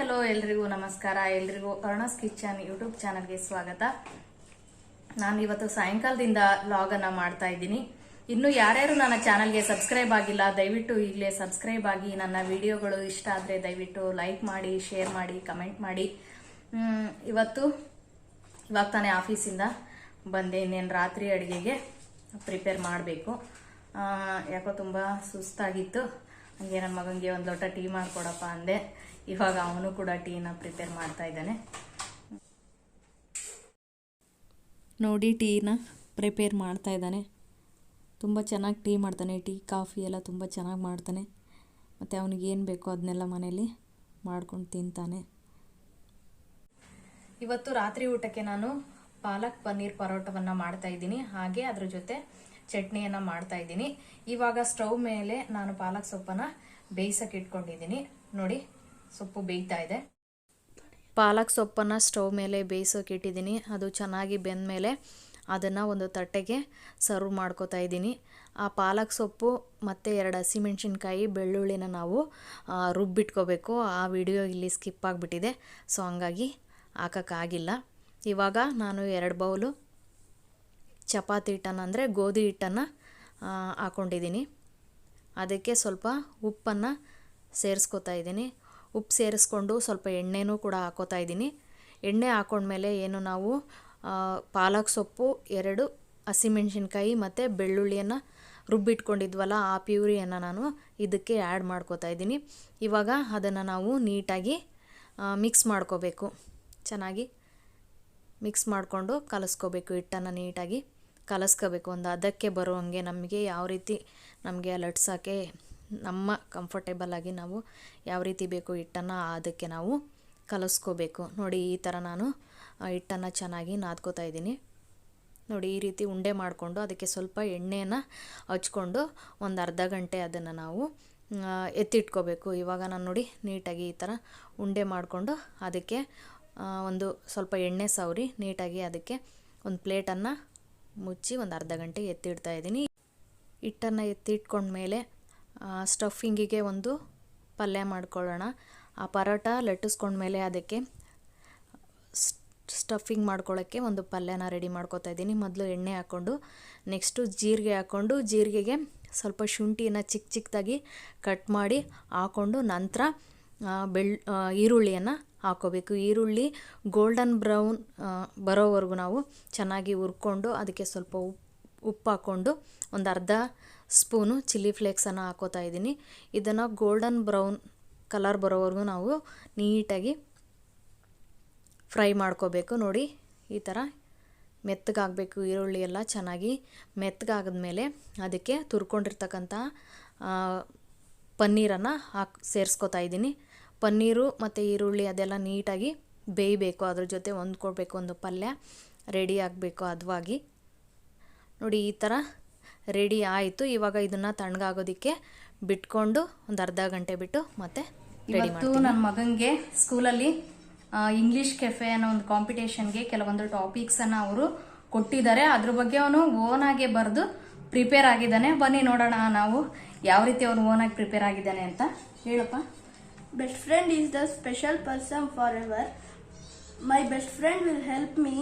Hello ಎಲ್ರಿಗೂ ನಮಸ್ಕಾರ. ಎಲ್ರಿಗೂ ಅರುಣಸ್ ಕಿಚನ್ ಯೂಟ್ಯೂಬ್ ಚಾನಲ್ಗೆ ಸ್ವಾಗತ. ನಾನು ಇವತ್ತು ಸಾಯಂಕಾಲದಿಂದ ವ್ಲಾಗ್ ಅನ್ನ ಮಾಡ್ತಾ ಇದ್ದೀನಿ. ಇನ್ನು ಯಾರ್ಯಾರು ನನ್ನ ಚಾನಲ್ಗೆ ಸಬ್ಸ್ಕ್ರೈಬ್ ಆಗಿಲ್ಲ, ದಯವಿಟ್ಟು ಈಗಲೇ ಸಬ್ಸ್ಕ್ರೈಬ್ ಆಗಿ ನನ್ನ ವಿಡಿಯೋಗಳು ಇಷ್ಟ ಆದರೆ ದಯವಿಟ್ಟು ಲೈಕ್ ಮಾಡಿ ಶೇರ್ ಮಾಡಿ ಕಮೆಂಟ್ ಮಾಡಿ. ಇವತ್ತು, ಇವಾಗ ತಾನೇ ಆಫೀಸಿಂದ ಬಂದೆ. ಇನ್ನೇನು ರಾತ್ರಿ ಅಡುಗೆಗೆ ಪ್ರಿಪೇರ್ ಮಾಡಬೇಕು. ಯಾಕೋ ತುಂಬ ಸುಸ್ತಾಗಿತ್ತು. ಹಂಗೆ ನನ್ನ ಮಗನಿಗೆ ಒಂದು ಲೋಟ ಟೀ ಮಾಡಿಕೊಡಪ್ಪ ಅಂದೆ. ಇವಾಗ ಅವನು ಕೂಡ ಟೀನ ಪ್ರಿಪೇರ್ ಮಾಡ್ತಾ ಇದ್ದಾನೆ. ನೋಡಿ ಟೀನ ಪ್ರಿಪೇರ್ ಮಾಡ್ತಾ ಇದ್ದಾನೆ. ತುಂಬ ಚೆನ್ನಾಗಿ ಟೀ ಮಾಡ್ತಾನೆ, ಟೀ, ಕಾಫಿ ಎಲ್ಲ ತುಂಬ ಚೆನ್ನಾಗಿ ಮಾಡ್ತಾನೆ. ಮತ್ತು ಅವನಿಗೆ ಏನು ಬೇಕೋ ಅದನ್ನೆಲ್ಲ ಮನೇಲಿ ಮಾಡ್ಕೊಂಡು ತಿಂತಾನೆ. ಇವತ್ತು ರಾತ್ರಿ ಊಟಕ್ಕೆ ನಾನು ಪಾಲಕ್ ಪನ್ನೀರ್ ಪರೋಟವನ್ನು ಮಾಡ್ತಾ ಇದ್ದೀನಿ. ಹಾಗೆ ಅದ್ರ ಜೊತೆ ಚಟ್ನಿಯನ್ನು ಮಾಡ್ತಾ ಇದ್ದೀನಿ. ಇವಾಗ ಸ್ಟವ್ ಮೇಲೆ ನಾನು ಪಾಲಕ್ ಸೊಪ್ಪನ್ನು ಬೇಯಿಸಕ್ಕೆ ಇಟ್ಕೊಂಡಿದ್ದೀನಿ. ನೋಡಿ ಸೊಪ್ಪು ಬೇಯ್ತಾ ಇದೆ. ಪಾಲಕ್ ಸೊಪ್ಪನ್ನು ಸ್ಟವ್ ಮೇಲೆ ಬೇಯಿಸೋಕೆ ಇಟ್ಟಿದ್ದೀನಿ. ಅದು ಚೆನ್ನಾಗಿ ಬೆಂದ ಮೇಲೆ ಅದನ್ನು ಒಂದು ತಟ್ಟೆಗೆ ಸರ್ವ್ ಮಾಡ್ಕೋತಾ ಇದ್ದೀನಿ. ಆ ಪಾಲಕ್ ಸೊಪ್ಪು ಮತ್ತು ಎರಡು ಹಸಿಮೆಣ್ಸಿನ್ಕಾಯಿ, ಬೆಳ್ಳುಳ್ಳಿನ ನಾವು ರುಬ್ಬಿಟ್ಕೋಬೇಕು. ಆ ವಿಡಿಯೋ ಇಲ್ಲಿ ಸ್ಕಿಪ್ ಆಗಿಬಿಟ್ಟಿದೆ. ಸೊ, ಹಂಗಾಗಿ ಹಾಕೋಕ್ಕಾಗಿಲ್ಲ ಇವಾಗ ನಾನು ಎರಡು ಬೌಲು ಚಪಾತಿ ಹಿಟ್ಟನ್ನು ಅಂದರೆ ಗೋಧಿ ಹಿಟ್ಟನ್ನು ಹಾಕ್ಕೊಂಡಿದ್ದೀನಿ ಅದಕ್ಕೆ ಸ್ವಲ್ಪ ಉಪ್ಪನ್ನು ಸೇರಿಸ್ಕೋತಾ ಇದ್ದೀನಿ. ಉಪ್ಪು ಸೇರಿಸ್ಕೊಂಡು ಸ್ವಲ್ಪ ಎಣ್ಣೆನೂ ಕೂಡ ಹಾಕೋತಾ ಇದ್ದೀನಿ. ಎಣ್ಣೆ ಹಾಕೊಂಡ್ಮೇಲೆ ಏನು ನಾವು ಪಾಲಕ್ ಸೊಪ್ಪು, ಎರಡು ಹಸಿಮೆಣ್ಸಿನ್ಕಾಯಿ ಮತ್ತು ಬೆಳ್ಳುಳ್ಳಿಯನ್ನು ರುಬ್ಬಿಟ್ಕೊಂಡಿದ್ವಲ್ಲ ಆ ಪ್ಯೂರಿಯನ್ನು ನಾನು ಇದಕ್ಕೆ ಆ್ಯಡ್ ಮಾಡ್ಕೋತಾ ಇದ್ದೀನಿ. ಇವಾಗ ಅದನ್ನು ನಾವು ನೀಟಾಗಿ ಮಿಕ್ಸ್ ಮಾಡ್ಕೋಬೇಕು. ಚೆನ್ನಾಗಿ ಮಿಕ್ಸ್ ಮಾಡಿಕೊಂಡು ಕಲಸ್ಕೋಬೇಕು, ಹಿಟ್ಟನ್ನು ನೀಟಾಗಿ ಕಲಸ್ಕೋಬೇಕು. ಒಂದು ಅದಕ್ಕೆ ಹಂಗೆ ನಮಗೆ ಯಾವ ರೀತಿ ನಮಗೆ ಲಟ್ಸೋಕ್ಕೆ ನಮ್ಮ ಕಂಫರ್ಟೇಬಲ್ ಆಗಿ ನಾವು ಯಾವ ರೀತಿ ಬೇಕು ಹಿಟ್ಟನ್ನು ಅದಕ್ಕೆ ನಾವು ಕಲಸ್ಕೋಬೇಕು. ನೋಡಿ, ಈ ಥರ ನಾನು ಹಿಟ್ಟನ್ನು ಚೆನ್ನಾಗಿ ನಾದ್ಕೋತಾ ಇದ್ದೀನಿ. ನೋಡಿ, ಈ ರೀತಿ ಉಂಡೆ ಮಾಡಿಕೊಂಡು ಅದಕ್ಕೆ ಸ್ವಲ್ಪ ಎಣ್ಣೆಯನ್ನು ಹಚ್ಕೊಂಡು ಒಂದು ಅರ್ಧ ಗಂಟೆ ಅದನ್ನು ನಾವು ಎತ್ತಿಟ್ಕೋಬೇಕು. ಇವಾಗ ನಾನು ನೋಡಿ ನೀಟಾಗಿ ಈ ಥರ ಉಂಡೆ ಮಾಡಿಕೊಂಡು ಅದಕ್ಕೆ ಒಂದು ಸ್ವಲ್ಪ ಎಣ್ಣೆ ಸವರಿ ನೀಟಾಗಿ ಅದಕ್ಕೆ ಒಂದು ಪ್ಲೇಟನ್ನು ಮುಚ್ಚಿ ಒಂದು ಅರ್ಧ ಗಂಟೆ ಎತ್ತಿಡ್ತಾ ಇದ್ದೀನಿ. ಹಿಟ್ಟನ್ನು ಎತ್ತಿಟ್ಕೊಂಡ್ಮೇಲೆ ಸ್ಟಫಿಂಗಿಗೆ ಒಂದು ಪಲ್ಯ ಮಾಡ್ಕೊಳ್ಳೋಣ. ಆ ಪರೋಟ ಲಟ್ಟಿಸ್ಕೊಂಡ್ಮೇಲೆ ಅದಕ್ಕೆ ಸ್ಟಫಿಂಗ್ ಮಾಡ್ಕೊಳ್ಳೋಕ್ಕೆ ಒಂದು ಪಲ್ಯನ ರೆಡಿ ಮಾಡ್ಕೋತಾ ಇದ್ದೀನಿ. ಮೊದಲು ಎಣ್ಣೆ ಹಾಕ್ಕೊಂಡು ನೆಕ್ಸ್ಟು ಜೀರಿಗೆ ಹಾಕ್ಕೊಂಡು, ಜೀರಿಗೆಗೆ ಸ್ವಲ್ಪ ಶುಂಠಿನ ಚಿಕ್ಕ ಚಿಕ್ಕದಾಗಿ ಕಟ್ ಮಾಡಿ ಹಾಕ್ಕೊಂಡು ನಂತರ ಬೆಳ್ ಈರುಳ್ಳಿಯನ್ನು ಹಾಕ್ಕೋಬೇಕು. ಈರುಳ್ಳಿ ಗೋಲ್ಡನ್ ಬ್ರೌನ್ ಬರೋವರೆಗೂ ನಾವು ಚೆನ್ನಾಗಿ ಹುರ್ಕೊಂಡು, ಅದಕ್ಕೆ ಸ್ವಲ್ಪ ಉಪ್ಪು ಉಪ್ಪು ಹಾಕ್ಕೊಂಡು ಒಂದು ಅರ್ಧ ಸ್ಪೂನು ಚಿಲ್ಲಿ ಫ್ಲೇಕ್ಸನ್ನು ಹಾಕೋತಾ ಇದ್ದೀನಿ. ಇದನ್ನು ಗೋಲ್ಡನ್ ಬ್ರೌನ್ ಕಲರ್ ಬರೋವರೆಗೂ ನಾವು ನೀಟಾಗಿ ಫ್ರೈ ಮಾಡ್ಕೋಬೇಕು. ನೋಡಿ, ಈ ಥರ ಮೆತ್ತಗಾಗಬೇಕು. ಈರುಳ್ಳಿ ಎಲ್ಲ ಚೆನ್ನಾಗಿ ಮೆತ್ತಗಾಗದ್ಮೇಲೆ ಅದಕ್ಕೆ ತುರ್ಕೊಂಡಿರ್ತಕ್ಕಂಥ ಪನ್ನೀರನ್ನು ಹಾಕಿ, ಸೇರಿಸ್ಕೊತಾ ಇದ್ದೀನಿ. ಪನ್ನೀರು ಮತ್ತು ಈರುಳ್ಳಿ ಅದೆಲ್ಲ ನೀಟಾಗಿ ಬೇಯಬೇಕು. ಅದ್ರ ಜೊತೆ ಹೊಂದ್ಕೊಳ್ಬೇಕು. ಒಂದು ಪಲ್ಯ ರೆಡಿ ಆಗಬೇಕು. ಅದವಾಗಿ. ನೋಡಿ, ಈ ಥರ ರೆಡಿ ಆಯಿತು. ಇವಾಗ ಇದನ್ನು ತಣ್ಣಗಾಗೋದಕ್ಕೆ ಬಿಟ್ಕೊಂಡು ಒಂದು ಅರ್ಧ ಗಂಟೆ ಬಿಟ್ಟು ಮತ್ತೆ ರೆಡಿ ಇವತ್ತು ನನ್ನ ಮಗನಿಗೆ ಸ್ಕೂಲಲ್ಲಿ ಇಂಗ್ಲಿಷ್ ಕೆಫೆ ಅನ್ನೋ ಒಂದು ಕಾಂಪಿಟೇಷನ್ಗೆ ಕೆಲವೊಂದು ಟಾಪಿಕ್ಸ್ ಅನ್ನ ಅವರು ಕೊಟ್ಟಿದ್ದಾರೆ. ಅದ್ರ ಬಗ್ಗೆ ಅವನು ಓನ್ ಆಗಿ ಬರೆದು ಪ್ರಿಪೇರ್ ಆಗಿದ್ದಾನೆ. ಬನ್ನಿ ನೋಡೋಣ ನಾವು ಯಾವ ರೀತಿ ಅವನು ಓನ್ ಆಗಿ ಪ್ರಿಪೇರ್ ಆಗಿದ್ದಾನೆ ಅಂತ. ಹೇಳಪ್ಪ. Best friend is the special person for ever my best friend will help me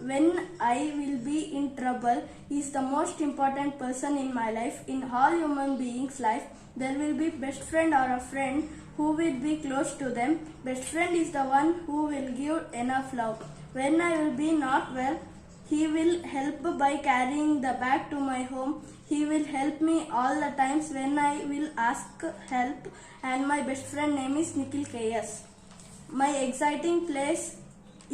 when I will be in trouble. He is the most important person in my life. In all human beings' life, there will be best friend or a friend who will be close to them. Best friend is the one who will give enough love. When I will be not well, he will help by carrying the bag to my home. He will help me all the times when I will ask help. And my best friend name is Nikhil KS. My exciting place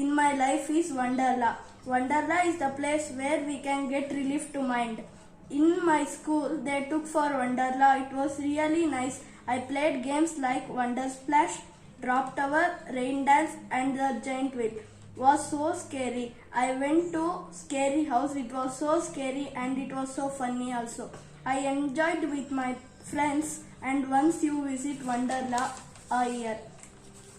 in my life is Wonderla. Wonderla is the place where we can get relief to mind. In my school, they took for Wonderla. It was really nice. I played games like Wonder Splash, Drop Tower, Rain Dance, and the Giant Whip. Was so scary. I went to scary house. It was so scary and it was so funny also. I enjoyed with my friends and once you visit Wonderla a year.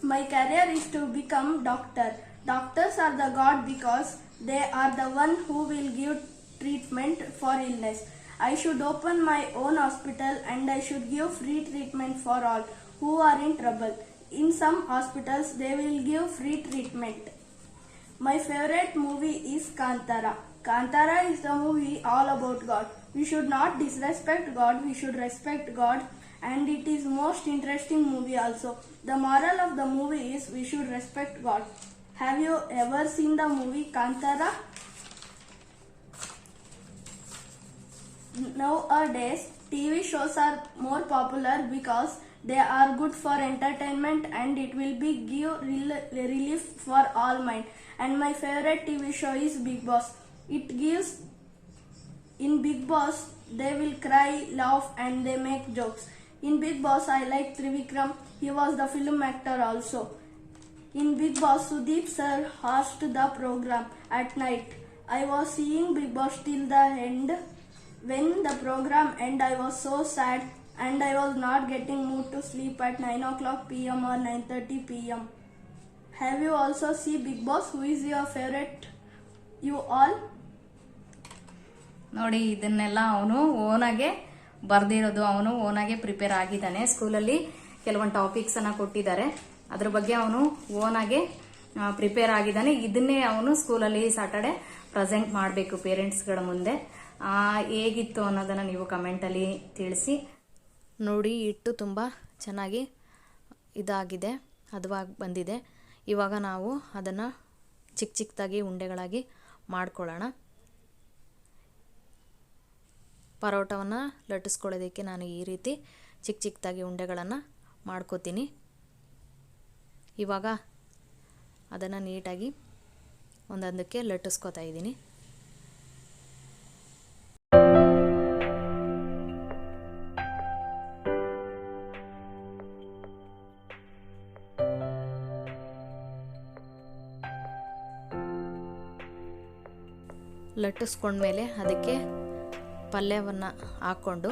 My career is to become doctor. Doctors are the god because they are the one who will give treatment for illness. I should open my own hospital and I should give free treatment for all who are in trouble. in some hospitals they will give free treatment. My favorite movie is Kantara. Kantara is the movie all about God. We should not disrespect God, we should respect God and it is most interesting movie also. The moral of the movie is we should respect God. Have you ever seen the movie Kantara? Nowadays, TV shows are more popular because they are good for entertainment and it will be give rel- relief for all mind. And my favorite TV show is Big Boss. It gives in Big Boss they will cry, laugh, and they make jokes. In Big Boss, I like Trivikram. He was the film actor also. In Big Boss, Sudeep sir hosted the program at night. I was seeing Big Boss till the end. When the program ended, I was so sad and I was not getting mood to sleep at 9 o'clock pm or 9.30 pm. Have you also seen Big Boss? Who is your favorite? You all? ನೋಡಿ ಇದನ್ನೆಲ್ಲ ಅವನು ಓನಾಗೆ ಬರ್ದಿರೋದು ಅವನು ಓನಾಗೆ prepare ಆಗಿದ್ದಾನೆ ಸ್ಕೂಲಲ್ಲಿ ಕೆಲವೊಂದು topics ಅನ್ನ ಕೊಟ್ಟಿದ್ದಾರೆ ಅದ್ರ ಬಗ್ಗೆ ಅವನು ಓನಾಗೆ ಪ್ರಿಪೇರ್ ಆಗಿದ್ದಾನೆ. ಇದನ್ನೇ ಅವನು ಸ್ಕೂಲಲ್ಲಿ ಸಾಟರ್ಡೆ ಪ್ರೆಸೆಂಟ್ ಮಾಡಬೇಕು ಪೇರೆಂಟ್ಸ್ಗಳ ಮುಂದೆ. ಹೇಗಿತ್ತು ಅನ್ನೋದನ್ನ ನೀವು ಕಮೆಂಟಲ್ಲಿ ತಿಳಿಸಿ. ನೋಡಿ ಇಟ್ಟು ತುಂಬ ಚೆನ್ನಾಗಿ ಇದಾಗಿದೆ, ಹದವಾಗಿ ಬಂದಿದೆ. ಇವಾಗ ನಾವು ಅದನ್ನು ಚಿಕ್ಕ ಚಿಕ್ಕದಾಗಿ ಉಂಡೆಗಳಾಗಿ ಮಾಡ್ಕೊಳ್ಳೋಣ. ಪರೋಟವನ್ನು ಲಟ್ಟಿಸ್ಕೊಳ್ಳೋದಕ್ಕೆ ನಾನು ಈ ರೀತಿ ಚಿಕ್ಕ ಚಿಕ್ಕದಾಗಿ ಉಂಡೆಗಳನ್ನು ಮಾಡ್ಕೋತೀನಿ. ಇವಾಗ ಅದನ್ನು ನೀಟಾಗಿ ಒಂದೊಂದಕ್ಕೆ ಲಟ್ಟಿಸ್ಕೊತಾ ಇದ್ದೀನಿ. ಲಟ್ಟಿಸ್ಕೊಂಡ್ಮೇಲೆ ಅದಕ್ಕೆ ಪಲ್ಯವನ್ನು ಹಾಕ್ಕೊಂಡು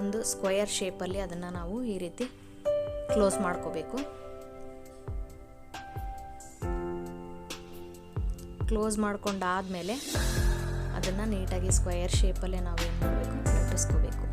ಒಂದು ಸ್ಕ್ವಯರ್ ಶೇಪಲ್ಲಿ ಅದನ್ನು ನಾವು ಈ ರೀತಿ ಕ್ಲೋಸ್ ಮಾಡ್ಕೋಬೇಕು. ಕ್ಲೋಸ್ ಮಾಡ್ಕೊಂಡಾದಮೇಲೆ ಅದನ್ನು ನೀಟಾಗಿ ಸ್ಕ್ವಯರ್ ಶೇಪಲ್ಲೇ ನಾವು ಏನು ಮಾಡಬೇಕು? ಲಟ್ಟಿಸ್ಕೋಬೇಕು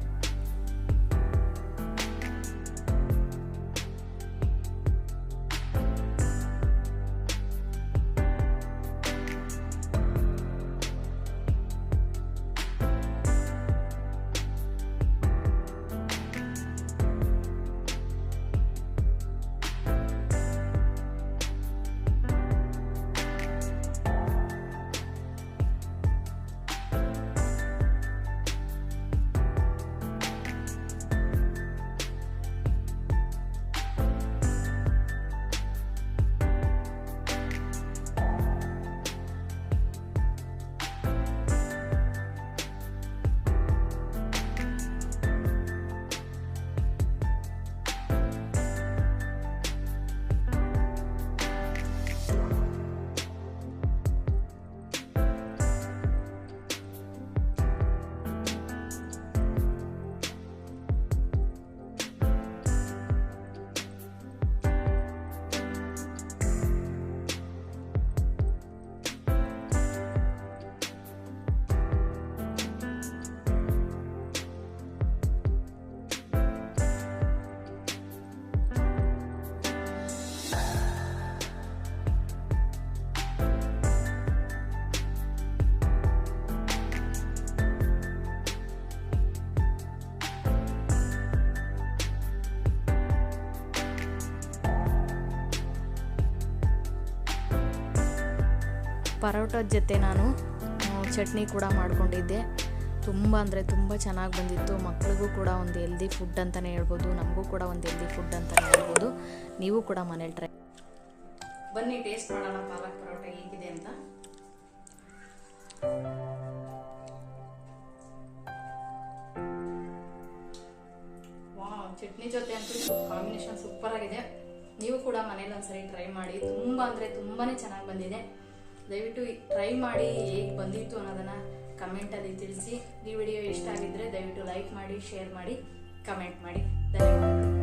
ಪರೋಟದ ಜೊತೆ ನಾನು ಚಟ್ನಿ ಕೂಡ ಮಾಡ್ಕೊಂಡಿದ್ದೆ. ತುಂಬ ಅಂದರೆ ತುಂಬ ಚೆನ್ನಾಗಿ ಬಂದಿತ್ತು. ಮಕ್ಳಿಗೂ ಕೂಡ ಒಂದು ಹೆಲ್ದಿ ಫುಡ್ ಅಂತಲೇ ಹೇಳ್ಬೋದು, ನಮಗೂ ಕೂಡ ಒಂದು ಹೆಲ್ದಿ ಫುಡ್ ಅಂತಲೇ ಹೇಳ್ಬೋದು. ನೀವು ಕೂಡ ಮನೇಲಿ ಟ್ರೈ ಬನ್ನಿ ಟೇಸ್ಟ್ ಮಾಡೋಣ ಪಾಲಕ್ ಪರೋಟ ಹೇಗಿದೆ ಅಂತ. ಚಟ್ನಿ ಜೊತೆ ಅಂತೂ ಕಾಂಬಿನೇಷನ್ ಸೂಪರ್ ಆಗಿದೆ. ನೀವು ಕೂಡ ಮನೇಲಿ ಒಂದ್ಸರಿ ಟ್ರೈ ಮಾಡಿ. ತುಂಬ ಅಂದರೆ ತುಂಬಾನೇ ಚೆನ್ನಾಗಿ ಬಂದಿದೆ. ದಯವಿಟ್ಟು ಟ್ರೈ ಮಾಡಿ ಹೇಗೆ ಬಂದಿತ್ತು ಅನ್ನೋದನ್ನು ಕಮೆಂಟಲ್ಲಿ ತಿಳಿಸಿ. ಈ ವಿಡಿಯೋ ಇಷ್ಟ ಆಗಿದ್ರೆ ದಯವಿಟ್ಟು ಲೈಕ್ ಮಾಡಿ ಶೇರ್ ಮಾಡಿ ಕಮೆಂಟ್ ಮಾಡಿ. ಧನ್ಯವಾದ